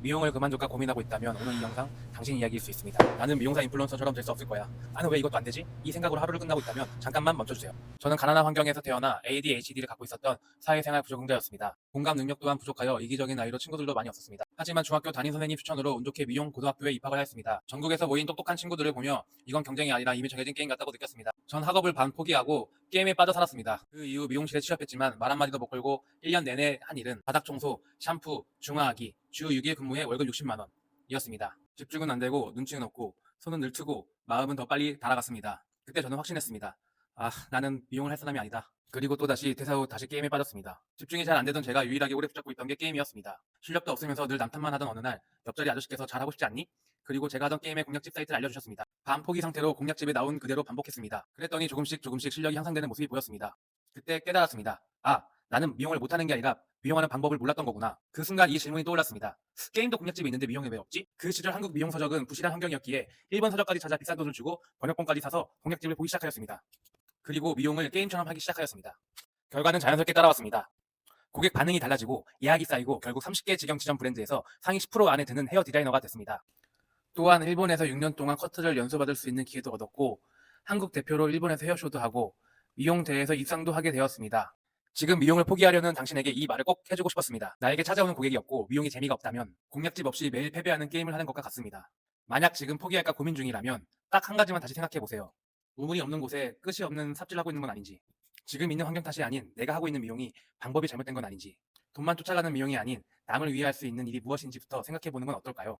미용을 그만둘까 고민하고 있다면 오늘 이 영상 당신 이야기일 수 있습니다. 나는 미용사 인플루언서처럼 될 수 없을 거야. 나는 왜 이것도 안 되지? 이 생각으로 하루를 끝나고 있다면 잠깐만 멈춰주세요. 저는 가난한 환경에서 태어나 ADHD를 갖고 있었던 사회생활 부적응자였습니다. 공감 능력 또한 부족하여 이기적인 아이로 친구들도 많이 없었습니다. 하지만 중학교 담임 선생님 추천으로 운 좋게 미용 고등학교에 입학을 하였습니다. 전국에서 모인 똑똑한 친구들을 보며 이건 경쟁이 아니라 이미 정해진 게임 같다고 느꼈습니다. 전 학업을 반 포기하고 게임에 빠져 살았습니다. 그 이후 미용실에 취업했지만 말 한마디도 못 걸고 1년 내내 한 일은 바닥 청소, 샴푸, 중화하기, 주 6일 근무에 월급 60만 원이었습니다. 집중은 안 되고 눈치는 없고 손은 늘 트고 마음은 더 빨리 달아갔습니다. 그때 저는 확신했습니다. 아, 나는 미용을 할 사람이 아니다. 그리고 또다시 퇴사 후 다시 게임에 빠졌습니다. 집중이 잘 안 되던 제가 유일하게 오래 붙잡고 있던 게 게임이었습니다. 실력도 없으면서 늘 남탓만 하던 어느 날 옆자리 아저씨께서 잘하고 싶지 않니? 그리고 제가 하던 게임의 공략집 사이트를 알려주셨습니다. 반 포기 상태로 공략집에 나온 그대로 반복했습니다. 그랬더니 조금씩 조금씩 실력이 향상되는 모습이 보였습니다. 그때 깨달았습니다. 아, 나는 미용을 못하는 게 아니라 미용하는 방법을 몰랐던 거구나. 그 순간 이 질문이 떠올랐습니다. 게임도 공략집이 있는데 미용에 왜 없지? 그 시절 한국 미용 서적은 부실한 환경이었기에 일본 서적까지 찾아 비싼 돈을 주고 번역본까지 사서 공략집을 보기 시작하였습니다. 그리고 미용을 게임처럼 하기 시작하였습니다. 결과는 자연스럽게 따라왔습니다. 고객 반응이 달라지고 예약이 쌓이고 결국 30개 직영 지점 브랜드에서 상위 10% 안에 드는 헤어 디자이너가 됐습니다. 또한 일본에서 6년 동안 커트를 연수받을 수 있는 기회도 얻었고 한국 대표로 일본에서 헤어쇼도 하고 미용 대회에서 입상도 하게 되었습니다. 지금 미용을 포기하려는 당신에게 이 말을 꼭 해주고 싶었습니다. 나에게 찾아오는 고객이 없고 미용이 재미가 없다면 공략집 없이 매일 패배하는 게임을 하는 것과 같습니다. 만약 지금 포기할까 고민 중이라면 딱 한 가지만 다시 생각해 보세요. 우물이 없는 곳에 끝이 없는 삽질하고 있는 건 아닌지 지금 있는 환경 탓이 아닌 내가 하고 있는 미용이 방법이 잘못된 건 아닌지 돈만 쫓아가는 미용이 아닌 남을 위해 할 수 있는 일이 무엇인지부터 생각해 보는 건 어떨까요?